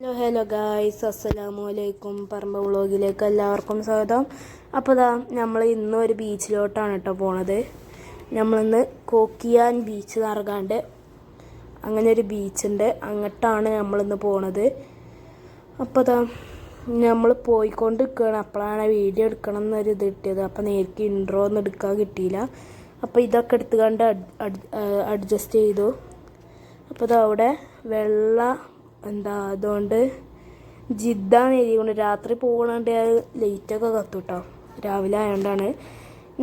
Hello hello guys അസ്സലാമു അലൈക്കും പറമ്പ വ്ളോഗിലേക്ക് എല്ലാവർക്കും സ്വാഗതം. അപ്പോൾ ദാ നമ്മൾ ഇന്ന് ഒരു ബീച്ചിലോട്ടാണ് കേട്ടോ പോണത്. നമ്മളിന്ന് കോക്കിയാൻ ബീച്ച് നറുകാണ്ട് അങ്ങനെ ഒരു ബീച്ചുണ്ട് അങ്ങോട്ടാണ് നമ്മളിന്ന് പോണത്. അപ്പോൾ ദാ നമ്മൾ പോയിക്കൊണ്ട് നിൽക്കുകയാണ് അപ്പോഴാണ് വീഡിയോ എടുക്കണം എന്നൊരു ഇത് കിട്ടിയത്. അപ്പോൾ നേരിക്ക് ഇൻട്രോ ഒന്നും എടുക്കാൻ കിട്ടിയില്ല. അപ്പോൾ ഇതൊക്കെ എടുത്തുകൊണ്ട് അഡ്ജസ്റ്റ് ചെയ്തു. അപ്പോൾ ദാ അവിടെ വെള്ള എന്താ അതുകൊണ്ട് ജിദ്ദാന്ന് എഴുതിക്കൊണ്ട് രാത്രി പോകണണ്ട്. ലൈറ്റൊക്കെ കത്തുട്ടോ. രാവിലെ ആയതുകൊണ്ടാണ്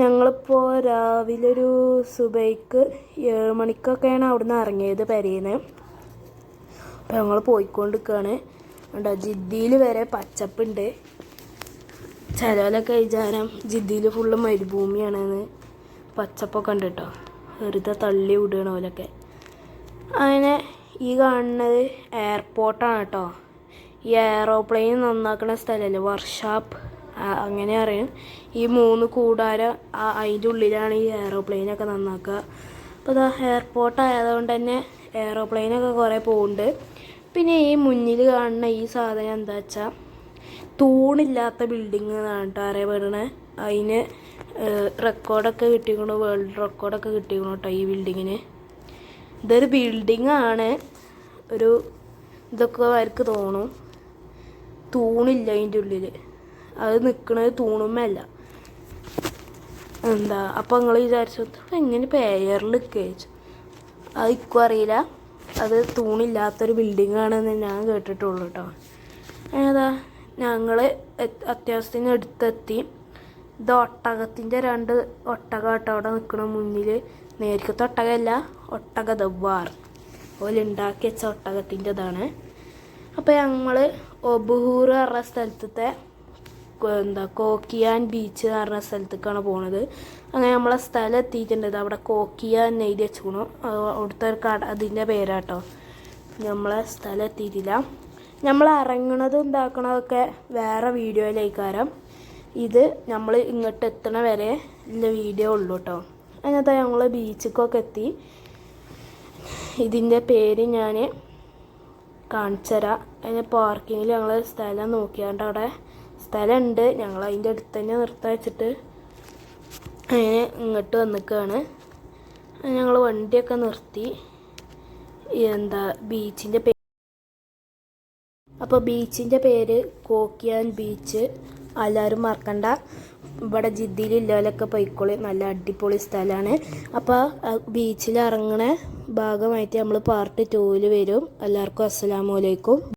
ഞങ്ങളിപ്പോൾ രാവിലെ ഒരു സുബൈക്ക് ഏഴ് മണിക്കൊക്കെയാണ് അവിടുന്ന് ഇറങ്ങിയത് പെരേന്ന്. അപ്പോൾ ഞങ്ങൾ പോയിക്കൊണ്ടിരിക്കുകയാണ് ഉണ്ടോ ജിദ്ദിയിൽ വരെ പച്ചപ്പുണ്ട്. ചിലവരൊക്കെ വിചാരം ജിദ്ദിയിൽ ഫുള്ള് മരുഭൂമിയാണെന്ന് പച്ചപ്പൊക്കെ ഉണ്ട് കേട്ടോ വെറുതെ തള്ളി വിടുകയാണ് പോലൊക്കെ അങ്ങനെ ഈ കാണുന്നത് എയർപോർട്ടാണ് കേട്ടോ ഈ എയറോപ്ലെയിൻ നന്നാക്കുന്ന സ്ഥലമല്ലേ വർക്ക്ഷോപ്പ് അങ്ങനെ അറിയും ഈ മൂന്ന് കൂടാര അതിന്റെ ഉള്ളിലാണ് ഈ എയറോപ്ലെയിനൊക്കെ നന്നാക്കുക. അപ്പോൾ ഇതാ എയർപോർട്ട് ആയതുകൊണ്ട് തന്നെ എയറോപ്ലെയിനൊക്കെ കുറേ പോകുന്നുണ്ട് പിന്നെ ഈ മുന്നിൽ കാണുന്ന ഈ സാധനം എന്താ വെച്ചാൽ തൂണില്ലാത്ത ബിൽഡിങ് എന്നാണ് കേട്ടോ അറിയപ്പെടുന്നത് അതിന് റെക്കോർഡൊക്കെ കിട്ടിക്കണു വേൾഡ് റെക്കോർഡൊക്കെ കിട്ടിക്കണു കേട്ടോ ഈ ബിൽഡിങ്ങിന് ഇതൊരു ബിൽഡിംഗ് ആണ്. ഒരു ഇതൊക്കെ അവർക്ക് തോന്നും. തൂണില്ല അതിന്റെ ഉള്ളിൽ അത് നിൽക്കുന്നത് തൂണുമല്ല എന്താ അപ്പം നിങ്ങൾ വിചാരിച്ചു എങ്ങനെ പേയറിൽ കഴിച്ചു അത് ഇക്കും അറിയില്ല. അത് തൂണില്ലാത്തൊരു ബിൽഡിംഗ് ആണെന്ന് ഞാൻ കേട്ടിട്ടുള്ളൂ കേട്ടോ ഏതാ ഞങ്ങൾ അത്യാവശ്യത്തിന് അടുത്തെത്തി. ഇത് ഒട്ടകത്തിന്റെ രണ്ട് ഒട്ടക കേട്ടോ അവിടെ നിൽക്കണ മുന്നിൽ. നേരിക്കത്തെ ഒട്ടകമല്ല ഒട്ടക ദവാർ ഓൽ ഉണ്ടാക്കി വെച്ച ഒട്ടകത്തിന്റെതാണ്. അപ്പോൾ ഞങ്ങൾ ഒബുഹൂർ പറഞ്ഞ സ്ഥലത്തത്തെ കൊ- എന്താ കോക്കിയാൻ ബീച്ച് എന്ന് പറഞ്ഞ സ്ഥലത്തേക്കാണ് പോണത്. അങ്ങനെ നമ്മളെ സ്ഥലം എത്തിയിട്ടുണ്ട്. അവിടെ കോക്കിയാൻ എഴുതി വെച്ചുക്കണു അവിടുത്തെ ഒരു കട അതിന്റെ പേരാട്ടോ. നമ്മളെ സ്ഥലം എത്തിയിട്ടില്ല. നമ്മൾ ഇറങ്ങണതും ഇതാക്കണതൊക്കെ വേറെ വീഡിയോയിലേക്കാരം ഇത് നമ്മൾ ഇങ്ങോട്ട് എത്തണ വരെ ഉള്ള വീഡിയോ ഉള്ളൂ കേട്ടോ അതിനകത്ത് ഞങ്ങൾ ബീച്ചിക്കൊക്കെ എത്തി. ഇതിന്റെ പേര് ഞാൻ കാണിച്ചുതരാം അതിന് പാർക്കിങ്ങിൽ ഞങ്ങൾ സ്ഥലം നോക്കിയാണ്ട് അവിടെ സ്ഥലമുണ്ട് ഞങ്ങൾ അതിന്റെ അടുത്ത് തന്നെ നിർത്തി വെച്ചിട്ട് അങ്ങനെ ഇങ്ങോട്ട് വന്നിക്കുകയാണ് ഞങ്ങൾ വണ്ടിയൊക്കെ നിർത്തി. എന്താ ബീച്ചിന്റെ പേര് അപ്പോൾ ബീച്ചിന്റെ പേര് കോക്കിയാൻ ബീച്ച്. എല്ലാവരും മറക്കണ്ട. ഇവിടെ ജിദ്ദിയിൽ ഇല്ലാലൊക്കെ പൊയ്ക്കോളി. നല്ല അടിപൊളി സ്ഥലമാണ്. അപ്പോൾ ബീച്ചിൽ ഇറങ്ങണ ഭാഗമായിട്ട് നമ്മൾ പാർട്ട് ടൂവിൽ വരും. എല്ലാവർക്കും അസ്സലാമു അലൈക്കും.